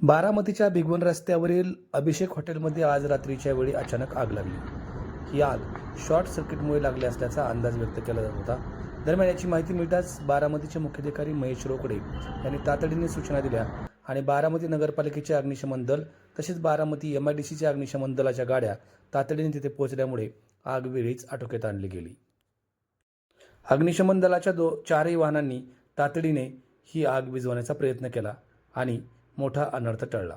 बारामतीच्या भिगवण रस्त्यावरील अभिषेक हॉटेलमध्ये आज रात्रीच्या वेळी अचानक आग लागली. ही आग शॉर्ट सर्किटमुळे लागली असल्याचा अंदाज व्यक्त केला जात होता. दरम्यान याची माहिती मिळताच बारामतीचे मुख्याधिकारी महेश रोकडे यांनी तातडीने सूचना दिल्या आणि बारामती नगरपालिकेचे अग्निशमन दल तसेच बारामती एम आय डी सीच्या अग्निशमन दलाच्या गाड्या तातडीने तिथे पोहोचल्यामुळे आग वेळीच आटोक्यात आणली गेली. अग्निशमन दलाच्या दो चारही वाहनांनी तातडीने ही आग विझवण्याचा प्रयत्न केला आणि मोठा अनर्थ टळला.